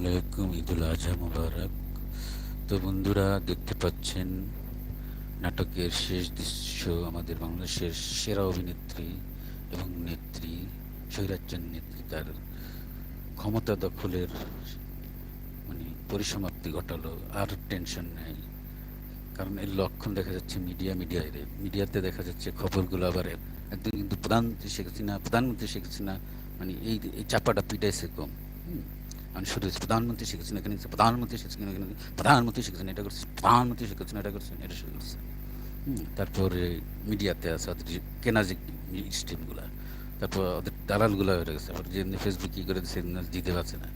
আলাইকুম, ঈদুল আজহা মুবারক। তো বন্ধুরা, দেখতে পাচ্ছেন নাটকের শেষ দৃশ্য, আমাদের বাংলাদেশের সেরা অভিনেত্রী এবং নেত্রী স্বৈরাজ্যার নেত্রী, তার ক্ষমতা দখলের মানে পরিসমাপ্তি ঘটালো, আর টেনশন নেই। কারণ এর লক্ষণ দেখা যাচ্ছে মিডিয়া, মিডিয়ায় মিডিয়াতে দেখা যাচ্ছে খবরগুলো আবার একদিন কিন্তু প্রধানমন্ত্রী শেখ হাসিনা প্রধানমন্ত্রী শেখ হাসিনা মানে এই চাপাটা পিটাইছে কম। হুম। আমি শুধু প্রধানমন্ত্রী শেখ হাসিনা এখানে প্রধানমন্ত্রী শেখ হাসিনা এখানে প্রধানমন্ত্রী শেখ হাসিনা এটা করছে প্রধানমন্ত্রী শেখ হাসিনা এটা করছেন এটা শুরু করছে তারপরে মিডিয়াতে আছে ওদের কেনা যে স্ট্রিমগুলো তারপর ওদের দালালগুলো হয়ে গেছে আবার যে ফেসবুক কী করে দিচ্ছে দিতে পারছে না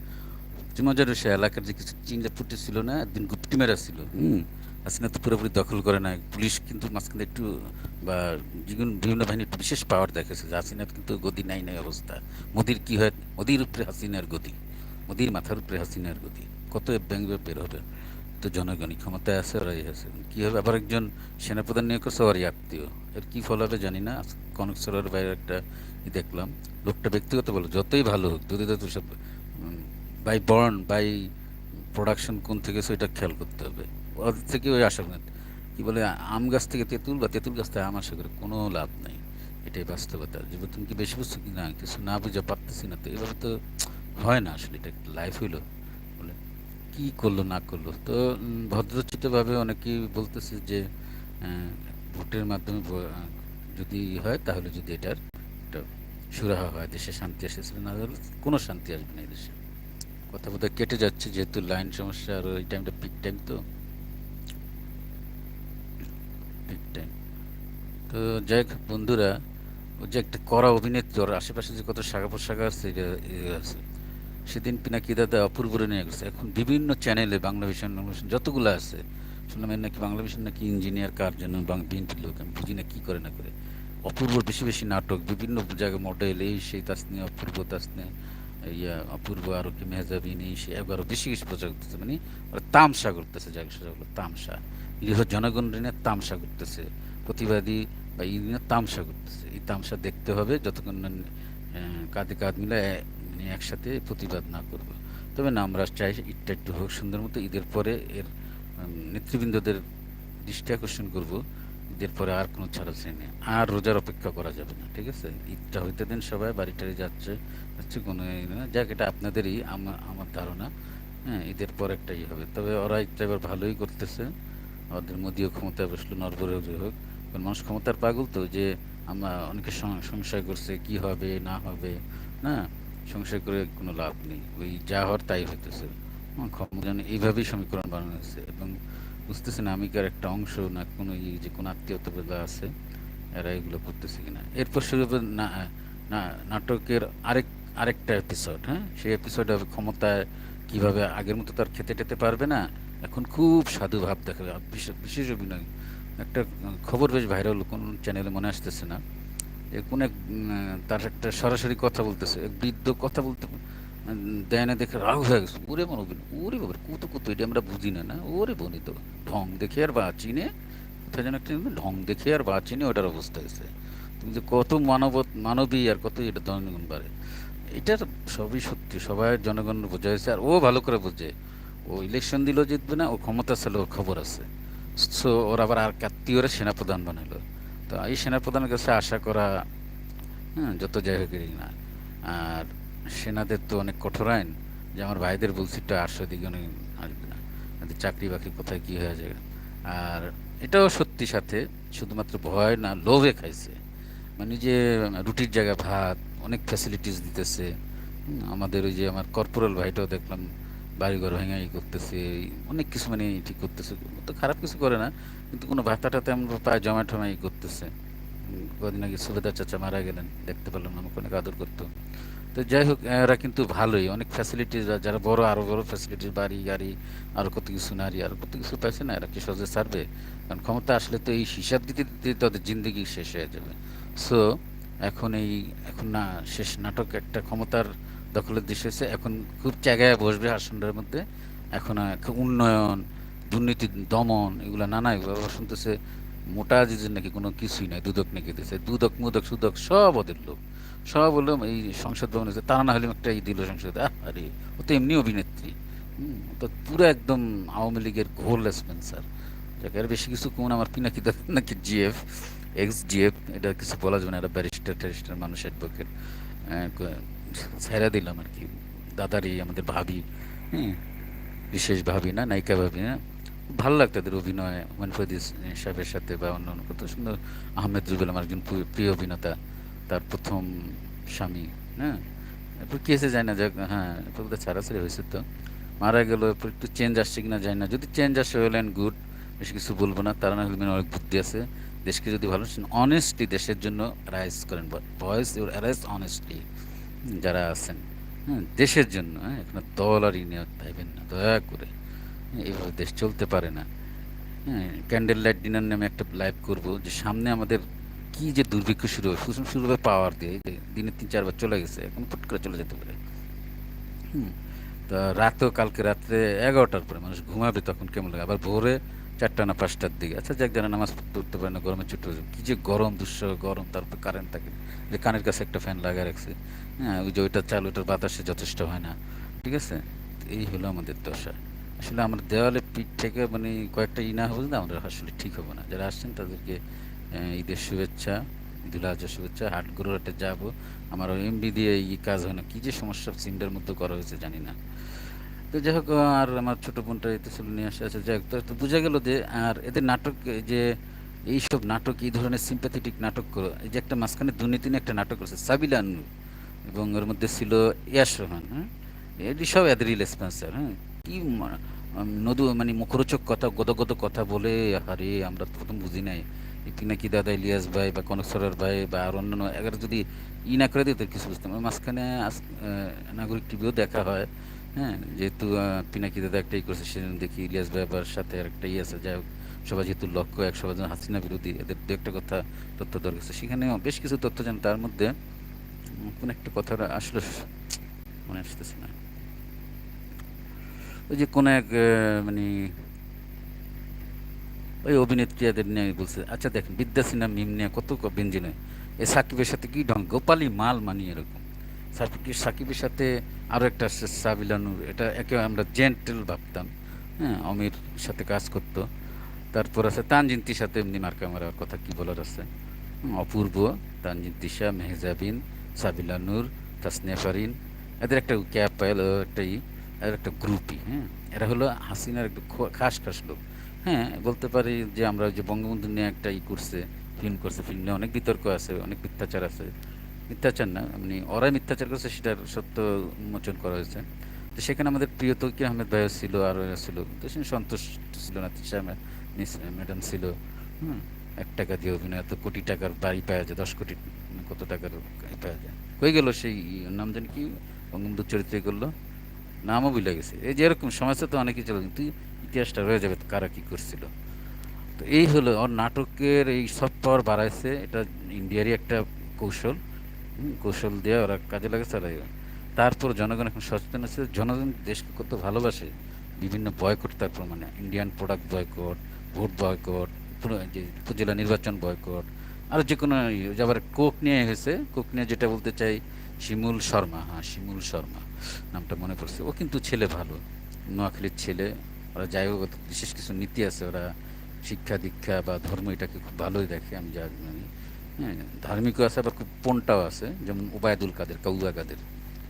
মজার সে এলাকার যে কিছু চিনলে ফুটে ছিল না একদিন গুপ্তি মেরা ছিল হুম হাসিনা তো পুরোপুরি দখল করে না পুলিশ কিন্তু মাঝখানে একটু বা বিভিন্ন বাহিনী একটু বিশেষ পাওয়ার দেখেছে যে হাসিনার কিন্তু গদি নাই নাই অবস্থা মোদির কী হয় মোদির উপরে হাসিনার গদি মোদির মাথার উপরে হাসিনার গদি কত ব্যাংবে বের হবে তো জনগণই ক্ষমতায় আছে ওরাই আছে। কী হবে আবার একজন সেনাপ্রধান নিয়োগ করছে ওরই আত্মীয়। এর কী ফল হবে জানি না? কনক সরের বাইরে একটা ই দেখলাম। লোকটা ব্যক্তিগত বলো, যতই ভালো হোক যদি তো সব বাই বর্ন বাই প্রোডাকশন কোন থেকে সেটা খেয়াল করতে হবে। ওদের থেকে ওই আশা করেন কী বলে, আম গাছ থেকে তেঁতুল বা তেঁতুল গাছ থেকে আম আশা করে কোনো লাভ নেই। এটাই বাস্তবতা। যে তুমি কি বেশি বুঝছ কি না? কিছু না বুঝে পারতেছি না তো। এভাবে তো হয় না, আসলে এটা লাইফ হইল। বলে, কি করল, না করল? তো ভদ্রচিতভাবে অনেকেই বলতেছে যে ভোটের মাধ্যমে যদি হয় তাহলে যদি এটার একটা সুরাহা হয়, দেশে শান্তি এসেছিল না হলে কোনো শান্তি আসবে না দেশে। কথা বোধহয় কেটে যাচ্ছে, যেহেতু লাইন সমস্যা, আর ওই টাইমটা পিক টাইম তো। পিক টাইম তো, যাই হোক বন্ধুরা ও যে একটা কড়া অভিনেত্রী আশেপাশে যে কত শাখা পোশাখা আছে, এটা আছে। সেদিন পিনাকি দাদা অপূর্বরে নিয়ে গেছে। এখন বিভিন্ন চ্যানেলে বাংলা ভিশন যতগুলো আছে, শুনলাম এর নাকি বাংলা ভিশন নাকি ইঞ্জিনিয়ার, কার জন্য বিএনপির লোক, আমি বুঝি না কী করে না করে। অপূর্ব বেশি বেশি নাটক, বিভিন্ন জায়গায় মডেল এই সেই তাসনে অপূর্ব তাসনে ইয়া অপূর্ব আরও কি মেহজাবিন এই সে একবারও বেশি কিছু প্রচার করতেছে মানে ওরা তামসা করতেছে যাকে সোজা বলো তামসা। গৃহ জনগণ ঋণে তামসা করতেছে, প্রতিবাদী বা ই ঋণে তামসা করতেছে। এই তামসা দেখতে হবে, যতক্ষণ কাঁধে কাঁধ মিলে মানে একসাথে প্রতিবাদ না করব। তবে না আমরা চাই ঈদটা একটু হোক, সুন্দর মতো ঈদের পরে এর নেতৃবৃন্দদের দৃষ্টি আকর্ষণ করব। ঈদের পরে আর কোনো ছাড়াছাড়ি নেই আর রোজার অপেক্ষা করা যাবে না, ঠিক আছে? ঈদটা হইতে দিন সবাই বাড়ি টাড়ি যাচ্ছে হচ্ছে কোনো না, যাক, এটা আপনাদেরই আমার ধারণা। হ্যাঁ ঈদের পর একটাই হবে। তবে ওরা ঈদটা এবার ভালোই করতেছে। ওদের মোদীও ক্ষমতায় বসল নরবরে হোক। মানুষ ক্ষমতার পাগল তো, যে আমরা অনেকে সংশয় করছে, কি হবে, না হবে, না? সংশয় করে কোনো লাভ নেই। ওই যা হওয়ার তাই হইতেছে। ক্ষমতা এইভাবেই সমীকরণ বানানো হয়েছে এবং বুঝতেছে না আমি কার একটা অংশ না কোনো ই যে কোনো আত্মীয়তা আছে, এরা এগুলো করতেছে কিনা। এরপর শুরু না নাটকের আরেক, আরেকটা এপিসোড হ্যাঁ? সেই এপিসোডে ক্ষমতায় কীভাবে আগের মতো তার খেতে টেতে পারবে না। এখন খুব সাধু ভাব দেখাবে। বিশেষ অভিনয়। একটা খবর বেশ ভাইরাল কোন চ্যানেলে মনে আসতেছে না। কোন এক তার একটা সরাসরি কথা বলতেছে বৃদ্ধ কথা বলতে দেয় না দেখে রাগ হয়ে গেছে। ওরে মনে ওরে বাবার কত কত, এটা আমরা বুঝি না না? ওরে বনি তো, ঢং দেখে আর বাঁচি নে কোথায় যেন একটা ঢং দেখে আর বাঁচি নে ওটার অবস্থা হয়েছে। তুমি যে কত মানব মানবী আর কত এটা জনগণ বাড়ে। এটার সবই সত্যি, সবাই জনগণ বোঝা হয়েছে আর ও ভালো করে বোঝে। ও ইলেকশন দিলেও জিতবে না, ও ক্ষমতা ছিল ওর খবর আছে। সো ওর আবার আর কাত্তিওরা সেনাপ্রধান বানালো। তো এই সেনাপ্রধানের কাছে আশা করা হ্যাঁ যত যাই হোক না। আর সেনাদের তো অনেক কঠোর আইন, যে আমার ভাইদের বলছি একটু আটশো দিকে অনেক আসবে না। চাকরি বাকরি কোথায় কী হয়ে যায় আর এটাও সত্যি সাথে, শুধুমাত্র ভয় না, লোভে খাইছে। মানে যে, রুটির জায়গায় ভাত, অনেক ফ্যাসিলিটিস দিতেছে। আমাদের ওই যে আমার কর্পোরাল ভাইটাও দেখলাম বাড়িঘর ভেঙে ই করতেছে অনেক কিছু মানে ঠিক করতেছে। তো খারাপ কিছু করে না, কিন্তু কোনো ভাতাটা তেমন পায় জমা টমা ই করতেছে। কদিন আগে সুবেদার চাচা মারা গেলেন, দেখতে পেলাম আমাকে অনেক আদর করতো। তো যাই হোক, এরা কিন্তু ভালোই, অনেক ফ্যাসিলিটিস যারা বড় আরও বড় ফ্যাসিলিটিস বাড়ি, গাড়ি আরও কত কিছু নারী আরও কত কিছু পাইছে না, এরা কি সহজে ছাড়বে? কারণ ক্ষমতা আসলে তো এই হিসাব দিতে দিতে তাদের জিন্দগি শেষ হয়ে যাবে। সো এখন এই, এখন না, শেষ নাটক একটা ক্ষমতার দখলের দেশ হয়েছে। এখন খুব জায়গায় বসবে আসনের মধ্যে। এখন উন্নয়ন, দুর্নীতি, দমন, এগুলো নানা এগুলো শুনতেছে। মোটা জিজের নাকি কোনো কিছুই নাই, দুদক নাকি দিতেছে। দুদক, মুদক, সুদক সব ওদের লোক। সব হলো এই সংসদ ভবনে যে তারা না হলে একটা ই দিল সংসদে। আরে, ও তো এমনি অভিনেত্রী। তো পুরো একদম আওয়ামী লীগের ঘোর স্পেন্সার যাকে আর বেশি কিছু কোন আমার পিনাকি নাকি জিএফ, এক্স জিএফ, এটা কিছু বলা যাবে না। এটা ব্যারিস্টার ট্যারিস্টার মানুষ অ্যাডভোকেট ছেড়ে দিলাম আর কি। দাদারি আমাদের ভাবি হ্যাঁ বিশেষ ভাবি না, নায়িকা ভাবি না। ভালো লাগতো তাদের অভিনয় হুমায়ুন সাহেবের সাথে বা অন্য অন্য কত সুন্দর আহমেদ রুবেল আমার একজন প্রিয়- অভিনেতা, তার প্রথম স্বামী হ্যাঁ? এরপর কি হয়েছে যায় না, যাক হ্যাঁ এরপর ছাড়াছাড়ি হয়েছে তো। মারা গেল, এরপর একটু চেঞ্জ আসছে কিনা যায় না। যদি চেঞ্জ আসে অ্যান্ড গুড বেশি কিছু বলব না। তারা না হলে মানে অনেক বুদ্ধি আছে। দেশকে যদি ভালো অনেস্টলি দেশের জন্য রাইজ করেন। ভয়েস ইউর অ্যারাইজ অনেস্টলি যারা আছেন হ্যাঁ দেশের জন্য হ্যাঁ এখানে দল আর ইনিয়ত পাইবেন না, দয়া করে। এইভাবে দেশ চলতে পারে না। হ্যাঁ ক্যান্ডেল লাইট ডিনার নামে একটা লাইভ করব, যে সামনে আমাদের কি যে দুর্ভিক্ষ শুরু হবে শুরু শুরু হবে পাওয়ার দিয়ে দিনে তিন, চারবার চলে গেছে, এখন ফুট করে চলে যেতে পারে। হুম, তা রাতেও কালকে রাত্রে এগারোটার পরে মানুষ ঘুমাবে তখন কেমন লাগে? আবার ভোরে চারটা না পাঁচটার দিকে। আচ্ছা যাক, যারা নামাজ পড়তে উঠতে পারে না গরমে ছুটে কী যে গরম, দুঃসহ গরম, তারপর কারেন্ট থাকে। যে কানের কাছে একটা ফ্যান লাগিয়ে রাখছে। হ্যাঁ ওই যে ওইটা চালু, ওইটার বাতাসে যথেষ্ট হয় না। ঠিক আছে? এই হলো আমাদের দশা। আসলে আমার দেওয়ালে পিঠ থেকে মানে কয়েকটা ই না হবে না, আমাদের আসলে ঠিক হবে না। যারা আসছেন, তাদেরকে ঈদের শুভেচ্ছা, ঈদুল আজহার শুভেচ্ছা হাটগুলোর হাটে যাব। আমার এমবি দিয়ে এই কাজ হয় না। কী যে সমস্যা সিমটার মধ্যে করা হয়েছে জানি না। তো যাই হোক, আর আমার ছোটো বোনটা এতে ছিল নিয়ে আসে আছে যাই হোক, তো- বোঝা গেল যে, আর এদের নাটক যে এইসব নাটক, এই ধরনের সিম্প্যাথেটিক নাটক করো, এই যে একটা মাঝখানে দুর্নীতি নিয়ে একটা নাটক করেছে, সাবিলা এবং ওর মধ্যে ছিল ইয়াস রহমান হ্যাঁ? এটি সব এদেরই স্পন্সার হ্যাঁ? কি নদু মানে মুখরোচক কথা, গদগদ কথা বলে আরে আমরা প্রথম বুঝি নাই পিনাকি দাদা ইলিয়াস ভাই বা কনক সরার ভাই বা আর অন্যান্য, এগারো যদি ই না করে দিত কিছু বুঝতাম মাঝখানে নাগরিক টিভিও দেখা হয় হ্যাঁ যেহেতু পিনাকি দাদা একটাই করছে, সেজন্য দেখি ইলিয়াস ভাই সাথে আর একটা ই আছে, যাই হোক, সবাই যেহেতু লক্ষ্য এক সবাই যেন হাসিনা বিরোধী, এদের দু একটা কথা তথ্য দরকার আছে। সেখানে বেশ কিছু তথ্য জান তার মধ্যে কোন একটা কথা আসলে মনে আসতেছে না। ওই যে কোন এক মানে ওই অভিনেত্রী এদের নিয়ে বলছে আচ্ছা দেখেন, বিদ্যা সিনহা মিম নিয়ে কত বেঞ্জিনে এ সাকিবের সাথে কি ঢং? গোপালি মাল মানি এরকম। সাকিব সাকিবের সাথে আরও একটা আসছে সাবিলানুর এটা একে আমরা জেন্টেল ভাবতাম। হ্যাঁ অমির সাথে কাজ করতো। তারপর আছে তানজিন তিশাতে এমনি মার্কা মারার কথা কি বলার আছে? অপূর্ব, তানজিন তিশা মেহজাবিন সাবিলানুর তাসনিয়া ফারিন। এদের একটা ক্যাপ পাইল একটা ই এর একটা গ্রুপই হ্যাঁ। এরা হলো হাসিনার একটু খাস খাস লোক। হ্যাঁ বলতে পারি যে আমরা যে বঙ্গবন্ধু নিয়ে একটা ই করছে ফিল্ম করছে ফিল্ম নিয়ে অনেক বিতর্ক আছে, অনেক মিথ্যাচার আছে। মিথ্যাচার না মানে ওরাই মিথ্যাচার করেছে সেটার সত্য উন্মোচন করা হয়েছে। তো সেখানে আমাদের প্রিয় তৌকির আহমেদ ভাইও ছিল, আরও ছিল। তো সে সন্তুষ্ট ছিল না তিশা ম্যাডাম ছিল। হুম, এক টাকা দিয়ে অভিনয়, এত কোটি টাকার বাড়ি পাওয়া যায়, দশ কোটি, কত টাকার পাওয়া যায়। কই গেল সেই নাম জানি কি? বঙ্গবন্ধু চরিত্রে করল নামও ভুলে গেছে। এই যে এরকম সমাজে তো অনেকই চলে, কিন্তু ইতিহাসটা রয়ে যাবে কারা কী করছিল। তো এই হলো, ওর নাটকের এই সব পাওয়ার বাড়াইছে, এটা ইন্ডিয়ারই একটা কৌশল। কৌশল দিয়ে ওরা কাজে লাগে এই- তারপর জনগণ এখন সচেতন আছে, জনগণ দেশকে কত ভালোবাসে। বিভিন্ন বয়কট তার প্রমাণে Indian product boycott vote boycott যে উপজেলা নির্বাচন বয়কট আর যে কোনো আবার কোক নিয়ে হয়েছে। কোক নিয়ে যেটা বলতে চাই, শিমুল শর্মা হ্যাঁ শিমুল শর্মা নামটা মনে পড়ছে। ও কিন্তু ছেলে ভালো, নোয়াখালীর ছেলে। ওরা যাই হোক, বিশেষ কিছু নীতি আছে, ওরা শিক্ষা দীক্ষা বা ধর্ম এটাকে খুব ভালোই দেখে, আমি যা জানি। হ্যাঁ ধার্মিকও আছে, আবার খুব পণটাও আছে, যেমন উবায়দুল কাদের, কাউয়া কাদের।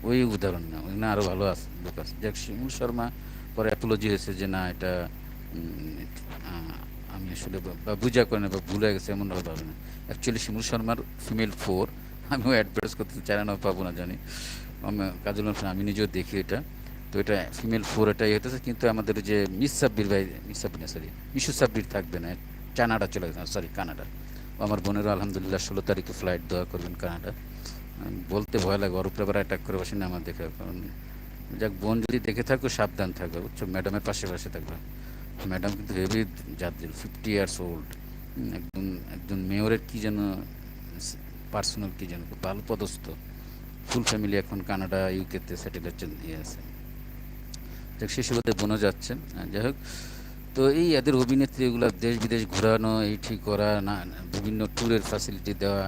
ওই উদাহরণ না ওই না আরও ভালো আছে, লোক আছে। যাক, শিমুল শর্মা পরে অ্যাপোলজি হয়েছে যে, না, এটা আমি আসলে বা- বুঝা করে না বা ভুলে গেছে, এমন ভাবে ভাবে না। অ্যাকচুয়ালি শিমুল শর্মার ফিমেল ফোর আমিও অ্যাডভার্টাইজ করতে চাই না পাবো না, জানি। আমি, কাজল আমি নিজেও দেখি এটা। তো এটা ফিমেল ফোর এটাই হতেছে কিন্তু আমাদের যে মিস সাব্বির ভাই, মিস সাব্বির না সরি মিশু সাব্বির থাকবে না কানাডা চলে গেছে সরি কানাডা আমার বোনেরও আলহামদুলিল্লাহ ষোলো তারিখে ফ্লাইট দেওয়া করবেন কানাডা। বলতে ভয় লাগে ওর উপরে আবার অ্যাটাক করে বসে না আমার দেখে। কারণ যাক, বোন যদি দেখে থাকো, সাবধান থাকবে বুঝছ? ম্যাডামের পাশে পাশে থাকবে ম্যাডাম কিন্তু হেভি জাতির ফিফটি ইয়ার্স ওল্ড একজন একজন মেয়রের কী যেন পার্সোনাল কী যেন, খুব ভালো পদস্থ। ফুল ফ্যামিলি এখন কানাডা ইউকেতে সেটেলের জন্য ইয়ে আছে। যাক, সে সুবাদে বোনও যাচ্ছেন। যাই হোক তো এই এদের অভিনেত্রী এগুলো দেশ বিদেশ ঘোরানো, এই ঠিক করা, না, বিভিন্ন ট্যুরের ফ্যাসিলিটি দেওয়া,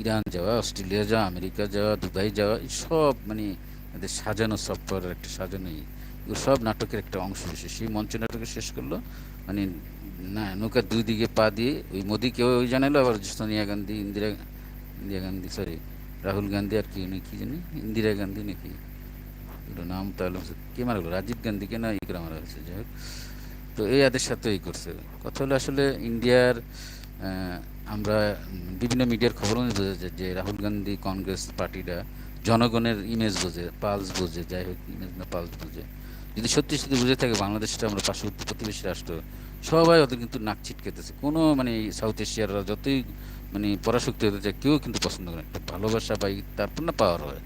ইরান যাওয়া, অস্ট্রেলিয়া যাওয়া, আমেরিকা যাওয়া, দুবাই যাওয়া, এই সব মানে এদের সাজানো সফটওয়্যারের একটা সাজানোই এগুলো সব নাটকের একটা অংশ বিশেষ সেই মঞ্চ নাটকে শেষ করল। মানে না নৌকার দুই দিকে পা দিয়ে ওই মোদিকে ওই জানালো, আবার সোনিয়া গান্ধী, ইন্দিরা ইন্দিরা গান্ধী সরি রাহুল গান্ধী আর কি উনি কি জানি, ইন্দিরা গান্ধী নাকি? নাম তাহলে কে মারা গেলো? রাজীব গান্ধীকে না ই মারা হয়েছে যাই হোক। তো এই আদের সাথে এই করছে। কথা হলো আসলে ইন্ডিয়ার আমরা বিভিন্ন মিডিয়ার খবর বোঝা যায় যে রাহুল গান্ধী কংগ্রেস পার্টিটা জনগণের ইমেজ বোঝে পালস বোঝে, যাই হোক ইমেজ না পালস বোঝে। যদি সত্যি সত্যি বুঝে থাকে বাংলাদেশটা আমরা পার্শ্ববর্তী প্রতিবেশী রাষ্ট্র, সবাই ওদের কিন্তু নাক ছিটকেতেছে কোনো মানে সাউথ এশিয়াররা যতই মানে পরাশক্তি হতে চায়, কেউ কিন্তু পছন্দ করে। একটা ভালোবাসা বা তারপর না পাওয়ার হয়।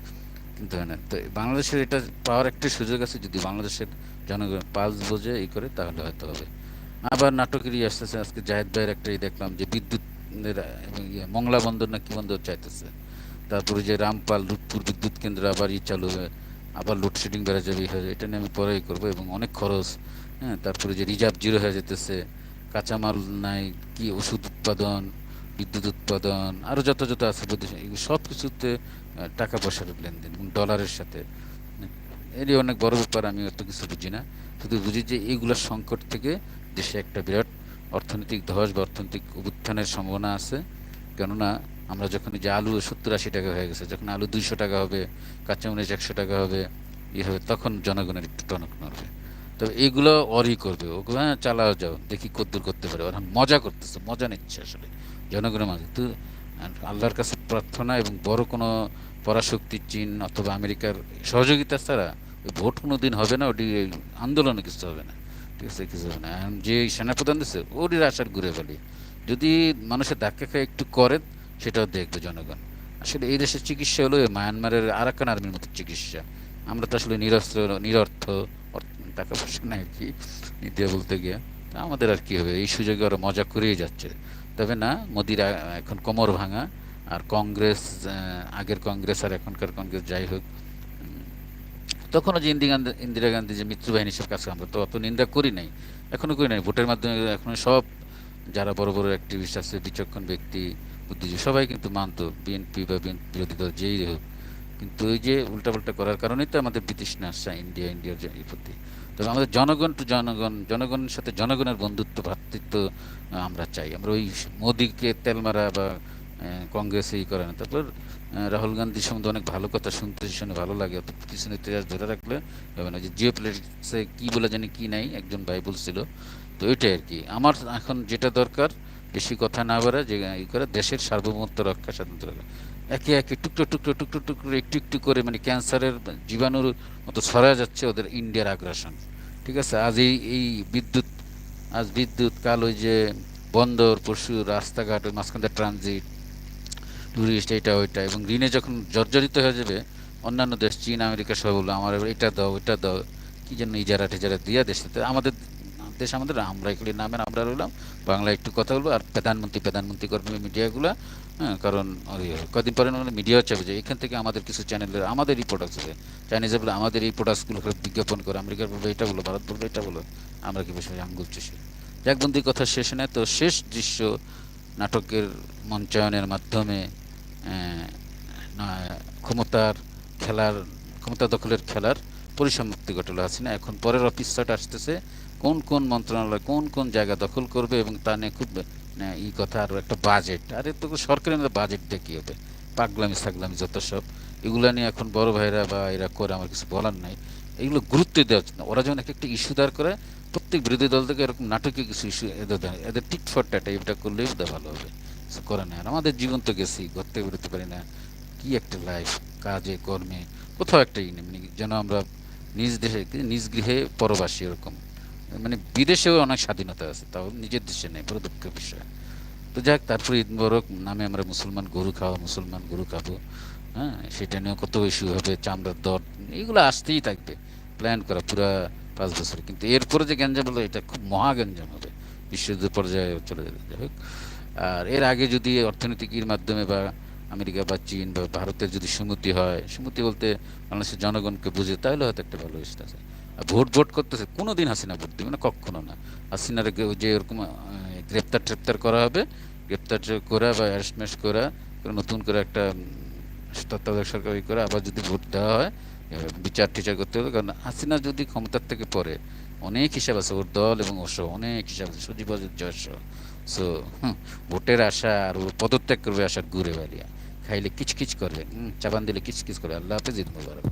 কিন্তু হয় না। তো বাংলাদেশের এটা পাওয়ার একটা সুযোগ আছে যদি বাংলাদেশের জনগণ পালস বোঝে এই করে, তাহলে হয়তো হবে। আবার নাটকেরই আসতেছে, আজকে জাহেদ ভাইয়ের একটাই দেখলাম যে বিদ্যুৎ ইয়ে মংলা বন্দর না কি বন্দর চাইতেছে। তারপরে যে রামপাল রূপপুর বিদ্যুৎ কেন্দ্র আবার ই চালু হবে আবার লোডশেডিং বেড়ে যাবে এটা নিয়ে আমি পরেই করব, এবং অনেক খরচ হ্যাঁ তারপরে যে রিজার্ভ জিরো হয়ে যেতেছে, কাঁচামাল নাই, কি ওষুধ উৎপাদন, বিদ্যুৎ উৎপাদন আরও যত যত আছে সব কিছুতে টাকা পয়সার লেনদেন ডলারের সাথে। এরই অনেক বড় ব্যাপার, আমি অত কিছু বুঝি না। শুধু বুঝি যে এইগুলোর সংকট থেকে দেশে একটা বিরাট অর্থনৈতিক ধস বা অর্থনৈতিক উত্থানের সম্ভাবনা আছে। কেননা আমরা যখন যে আলু সত্তর আশি টাকা হয়ে গেছে, যখন আলু দুইশো টাকা হবে, কাঁচামরিচ একশো টাকা হবে, ই হবে, তখন জনগণের একটু টনক নড়বে। তবে এইগুলো অরই করবে, ওগুলো হ্যাঁ চালাও যাও, দেখি কদ্দূর করতে পারে। ওরা মজা করতেছে, মজা নিচ্ছে আসলে, জনগণের মাঝে। তো আল্লাহর কাছে প্রার্থনা এবং বড় কোনো পরাশক্তির চীন অথবা আমেরিকার সহযোগিতা ছাড়া ভোট কোনো দিন হবে না, ওটি আন্দোলনে কিছু হবে না। ঠিক আছে, কিছু হবে না। যে সেনাপ্রধান দিচ্ছে ওটির আশার ঘুরে ফেলি। যদি মানুষের ধাক্কা খেয়ে একটু করে সেটাও দেখবে জনগণ। আসলে এই দেশের চিকিৎসা হলো মায়ানমারের আরাকান আর্মির মতো চিকিৎসা। আমরা তো আসলে নিরস্ত্র, নিরর্থ টাকা পয়সা নাই কি, নিতে বলতে গিয়ে। তা আমাদের আর কি হবে? এই সুযোগে ওরা মজা করেই যাচ্ছে। তবে না, মোদির এখন কোমর ভাঙা, আর কংগ্রেস আগের কংগ্রেস আর এখনকার কংগ্রেস যাই হোক তখনও যে ইন্দিরা গান্ধী ইন্দিরা গান্ধী যে মিত্রবাহিনী সব কাজ আমরা তো অত নিন্দা করি নাই। এখনও করি নাই। ভোটের মাধ্যমে এখন সব যারা বড় বড় অ্যাক্টিভিস্ট আছে, বিচক্ষণ ব্যক্তি, বুদ্ধিজীবী, সবাই কিন্তু মানতো। বিএনপি বা বিরোধী দল যেই হোক। কিন্তু ওই যে উল্টাপাল্টা করার কারণেই তো আমাদের বিতৃষ্ণা আসছে ইন্ডিয়া ইন্ডিয়ার প্রতি। তবে আমাদের জনগণ টু জনগণ, জনগণের সাথে জনগণের বন্ধুত্ব, ভ্রাতৃত্ব আমরা চাই। আমরা ওই মোদিকে তেল মারা বা কংগ্রেস এই করে না। তারপর রাহুল গান্ধী সম্বন্ধে অনেক ভালো কথা শুনতে, শুনে ভালো লাগে। পিছনে ইতিহাস ধরে রাখলে হবে না। যে জিও পলিটিক্সে কী বলে জানি কী নাই, একজন ভাই বলছিল। তো ওইটাই আর কি। আমার এখন যেটা দরকার, বেশি কথা না বাড়া যে, ই করে দেশের সার্বভৌমত্ব রক্ষা স্বাধীনতা রক্ষা একে একে টুকরো টুকরো টুকরো টুকরো, একটু একটু করে মানে ক্যান্সারের জীবাণুর মতো ছড়া যাচ্ছে ওদের ইন্ডিয়ার আগ্রাসন। ঠিক আছে? আজ এই এই বিদ্যুৎ, আজ বিদ্যুৎ, কাল ওই যে বন্দর পশু রাস্তাঘাট, ওই মাঝখান ট্রানজিট টুরিস্ট এটা ওইটা, এবং ঋণে যখন জর্জরিত হয়ে যাবে, অন্যান্য দেশ, চীন, আমেরিকা সব বলল আমার এটা দাও এটা দাও। কি জন্য ইজারা টিজারা দিয়া দেশে? আমাদের, দেশ আমাদের, আমরা এগুলি নামের আমরা রইলাম। বাংলা একটু কথা বলব, আর প্রধানমন্ত্রী প্রধানমন্ত্রী করবে মিডিয়াগুলো হ্যাঁ কারণ কদিন পরে মানে মিডিয়াও চাবে যে এখান থেকে আমাদের কিছু চ্যানেলের আমাদেরই প্রোডাক্টস আছে চাইনিজে বলে, আমাদের এই প্রোডাক্টসগুলো বিজ্ঞাপন করে আমেরিকার বলবে, এটা বলো, ভারত বলবে, এটা বলো। আমরা কি বসে আঙ্গুল চুষি যাকবন্দির কথা শেষ নেয়। তো শেষ দৃশ্য, নাটকের মঞ্চায়নের মাধ্যমে ক্ষমতার খেলার ক্ষমতা দখলের খেলার পরিসমাপ্তি ঘটলো হাসিনা এখন পরের অফিস অফিসারটা আসতেছে। কোন কোন মন্ত্রণালয় কোন কোন জায়গা দখল করবে এবং তা নিয়ে খুব না, ই কথা আর একটা বাজেট আরে তো সরকারের মধ্যে বাজেট দিয়ে কী হবে? পাগলামি সাগলামি যত সব। এগুলো নিয়ে এখন বড় ভাইরা বা এরা করে আমার কিছু বলার নাই। এগুলো গুরুত্ব দেওয়া উচিত না ওরা যখন এক একটা ইস্যু দাঁড় করে প্রত্যেক বিরোধী দল থেকে এরকম নাটকীয় কিছু ইস্যু এদের এদের টিট টাটা এটা করলেই বোধহয় ভালো হবে। কিছু করে না। আর আমাদের জীবন তো গেছি ঘর থেকে বেরোতে পারি না। কি একটা লাইফ কাজে, কর্মে, কোথাও একটা মানে যেন আমরা নিজ দেশে, নিজ গৃহে পরবাসী এরকম। মানে বিদেশেও অনেক স্বাধীনতা আছে, তাও নিজের দেশে নেই বড় দুঃখের বিষয়। তো যাক, তারপরে ঈদ মোবারক নামে আমরা মুসলমান গরু খাওয়া মুসলমান গরু খাব। হ্যাঁ সেটা নিয়েও কত ইস্যু হবে, চামড়ার দর, এগুলো আসতেই থাকবে। প্ল্যান করা পুরা পাঁচ বছর। কিন্তু এরপরে যে গ্যাঞ্জাম হলো, এটা খুব মহা গ্যাঞ্জাম হবে। বিশ্বযুদ্ধ পর্যায়ে চলে যাবে। যাই হোক। আর এর আগে যদি অর্থনৈতিকের মাধ্যমে বা আমেরিকা বা চীন বা ভারতের যদি সুমতি হয়, সুমতি বলতে বাংলাদেশের জনগণকে বুঝে, তাহলে হয়তো একটা ভালো ইস্ট আছে। আর ভোট ভোট করতেছে কোনো দিন হাসিনা ভোট দিবে না, কখনো না। হাসিনার যে এরকম গ্রেপ্তার, ট্রেপ্তার করা হবে, গ্রেপ্তার করা বা অ্যারেস্টমেন্ট করা নতুন করে একটা তত্ত্বাবধায়ক সরকার করে আবার যদি ভোট দেওয়া হয় বিচার টিচার করতে হবে। কারণ হাসিনা যদি ক্ষমতার থেকে পরে অনেক হিসাব আছে, ওর দল এবং ওর অনেক হিসাব আছে, সজীব জয় সহ সো ভোটের আশা আর পদত্যাগ করবে আশা ঘুরে বেরিয়া খাইলে কিচকিচ করবে চাবান দিলে কিচকিচ করবে। আল্লাহ হাফেজ, ঈদ মুবারক।